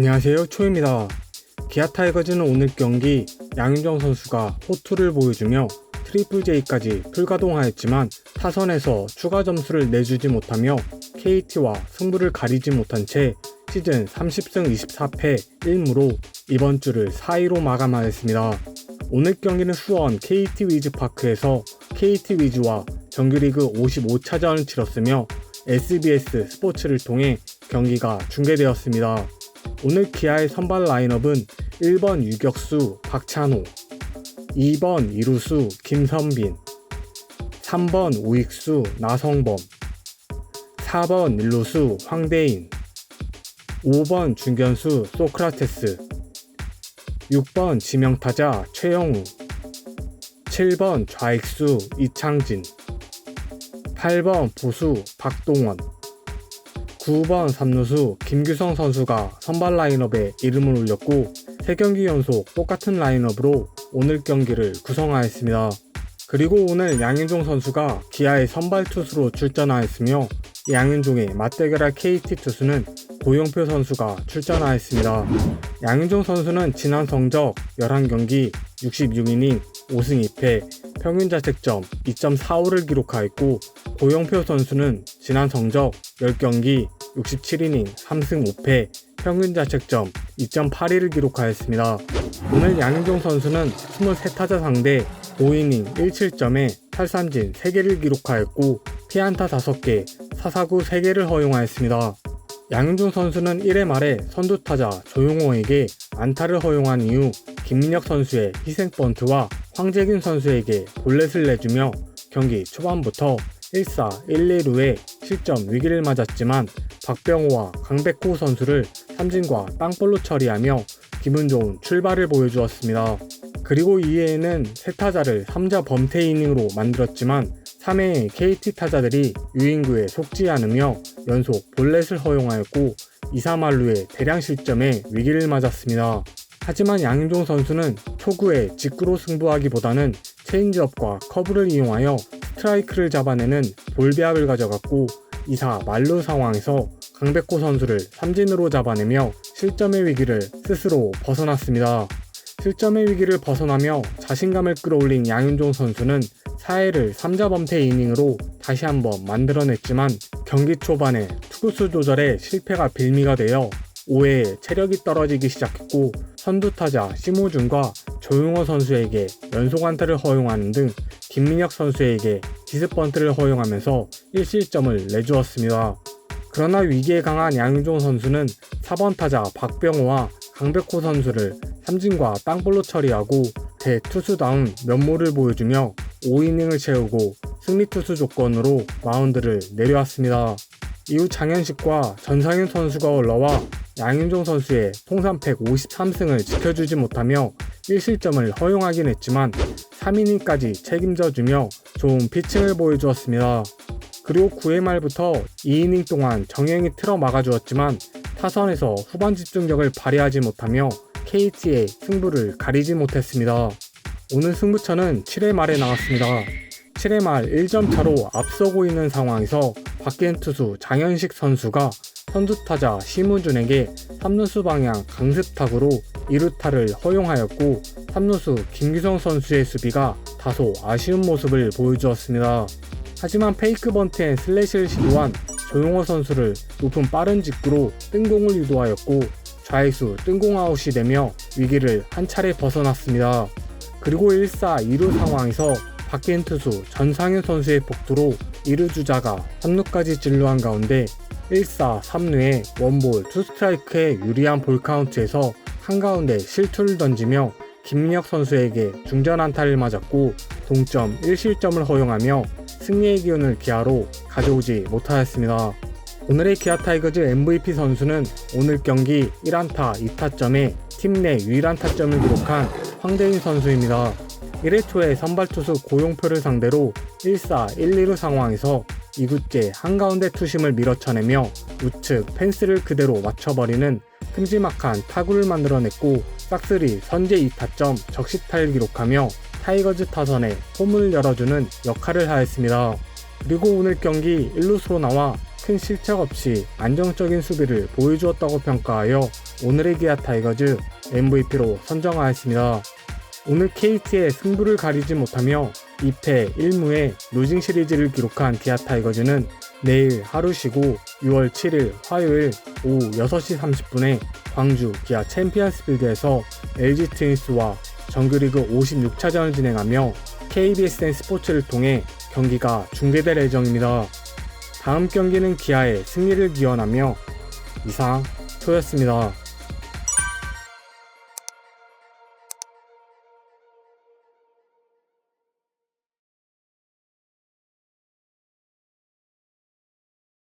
안녕하세요 초입니다. 기아 타이거즈는 오늘 경기 양윤정 선수가 호투를 보여주며 트리플 J까지 풀가동하였지만 타선에서 추가 점수를 내주지 못하며 KT와 승부를 가리지 못한 채 시즌 30승 24패 1무로 이번 주를 4위로 마감하였습니다. 오늘 경기는 수원 KT 위즈파크에서 KT 위즈와 정규리그 55차전을 치렀으며 SBS 스포츠를 통해 경기가 중계되었습니다. 오늘 기아의 선발 라인업은 1번 유격수 박찬호, 2번 이루수 김선빈, 3번 우익수 나성범, 4번 일루수 황대인, 5번 중견수 소크라테스, 6번 지명타자 최영우, 7번 좌익수 이창진, 8번 부수 박동원, 9번 3루수 김규성 선수가 선발 라인업에 이름을 올렸고 3경기 연속 똑같은 라인업으로 오늘 경기를 구성하였습니다. 그리고 오늘 양윤종 선수가 기아의 선발 투수로 출전하였으며 양윤종의 맞대결할 KT 투수는 고영표 선수가 출전하였습니다. 양윤종 선수는 지난 성적 11경기 66이닝 5승 2패 평균 자책점 2.45를 기록하였고 고영표 선수는 지난 성적 10경기 67이닝 3승 5패 평균 자책점 2.81을 기록하였습니다. 오늘 양윤종 선수는 23타자 상대 5이닝 1실점에 탈삼진 3개를 기록하였고 피안타 5개, 사사구 3개를 허용하였습니다. 양윤종 선수는 1회 말에 선두타자 조용호에게 안타를 허용한 이후 김민혁 선수의 희생 번트와 황재균 선수에게 볼넷을 내주며 경기 초반부터 1사 1, 2루에 실점 위기를 맞았지만 박병호와 강백호 선수를 삼진과 땅볼로 처리하며 기분 좋은 출발을 보여주었습니다. 그리고 이후에는 세 타자를 3자 범퇴 이닝으로 만들었지만 3회에 KT 타자들이 유인구에 속지 않으며 연속 볼넷을 허용하였고 2, 3할루의 대량 실점에 위기를 맞았습니다. 하지만 양윤종 선수는 초구에 직구로 승부하기보다는 체인지업과 커브를 이용하여 스트라이크를 잡아내는 볼배합을 가져갔고 2사 만루 상황에서 강백호 선수를 삼진으로 잡아내며 실점의 위기를 스스로 벗어났습니다. 실점의 위기를 벗어나며 자신감을 끌어올린 양윤종 선수는 4회를 3자 범퇴 이닝으로 다시 한번 만들어냈지만 경기 초반에 투구수 조절에 실패가 빌미가 되어 5회에 체력이 떨어지기 시작했고 선두타자 심호준과 조용호 선수에게 연속 안타를 허용하는 등 김민혁 선수에게 디스번트를 허용하면서 1실점을 내주었습니다. 그러나 위기에 강한 양윤종 선수는 4번 타자 박병호와 강백호 선수를 삼진과 땅볼로 처리하고 대투수다운 면모를 보여주며 5이닝을 채우고 승리투수 조건으로 마운드를 내려왔습니다. 이후 장현식과 전상현 선수가 올라와 양윤종 선수의 통산 153승을 지켜주지 못하며 1실점을 허용하긴 했지만 3이닝까지 책임져주며 좋은 피칭을 보여주었습니다. 그리고 9회 말부터 2이닝 동안 정행이 틀어 막아주었지만 타선에서 후반 집중력을 발휘하지 못하며 KT의 승부를 가리지 못했습니다. 오늘 승부처는 7회 말에 나왔습니다. 7회 말 1점 차로 앞서고 있는 상황에서 바뀐 투수 장현식 선수가 선두타자 심우준에게 3루수 방향 강습탁으로 2루타를 허용하였고 3루수 김규성 선수의 수비가 다소 아쉬운 모습을 보여주었습니다. 하지만 페이크 번트엔 슬래시를 시도한 조용호 선수를 높은 빠른 직구로 뜬공을 유도하였고 좌익수 뜬공 아웃이 되며 위기를 한 차례 벗어났습니다. 그리고 1사 2루 상황에서 바뀐 투수 전상현 선수의 복투로 2루 주자가 3루까지 진루한 가운데 1사 3루에 원볼 투스트라이크의 유리한 볼카운트에서 한가운데 실투를 던지며 김민혁 선수에게 중전 안타를 맞았고 동점 1실점을 허용하며 승리의 기운을 기아로 가져오지 못하였습니다. 오늘의 기아 타이거즈 MVP 선수는 오늘 경기 1안타 2타점에 팀 내 유일한 타점을 기록한 황대인 선수입니다. 1회 초에 선발 투수 고용표를 상대로 1사 1, 2루 상황에서 2구째 한가운데 투심을 밀어쳐내며 우측 펜스를 그대로 맞춰버리는 큼지막한 타구를 만들어냈고 싹쓸이 선제 2타점 적시타를 기록하며 타이거즈 타선에 홈을 열어주는 역할을 하였습니다. 그리고 오늘 경기 1루수로 나와 큰 실책 없이 안정적인 수비를 보여주었다고 평가하여 오늘의 기아 타이거즈 MVP로 선정하였습니다. 오늘 KT의 승부를 가리지 못하며 2패 1무의 루징 시리즈를 기록한 기아 타이거즈는 내일 하루 쉬고 6월 7일 화요일 오후 6시 30분에 광주 기아 챔피언스 빌드에서 LG 트윈스와 정규리그 56차전을 진행하며 KBSN 스포츠를 통해 경기가 중계될 예정입니다. 다음 경기는 기아의 승리를 기원하며 이상 초였습니다.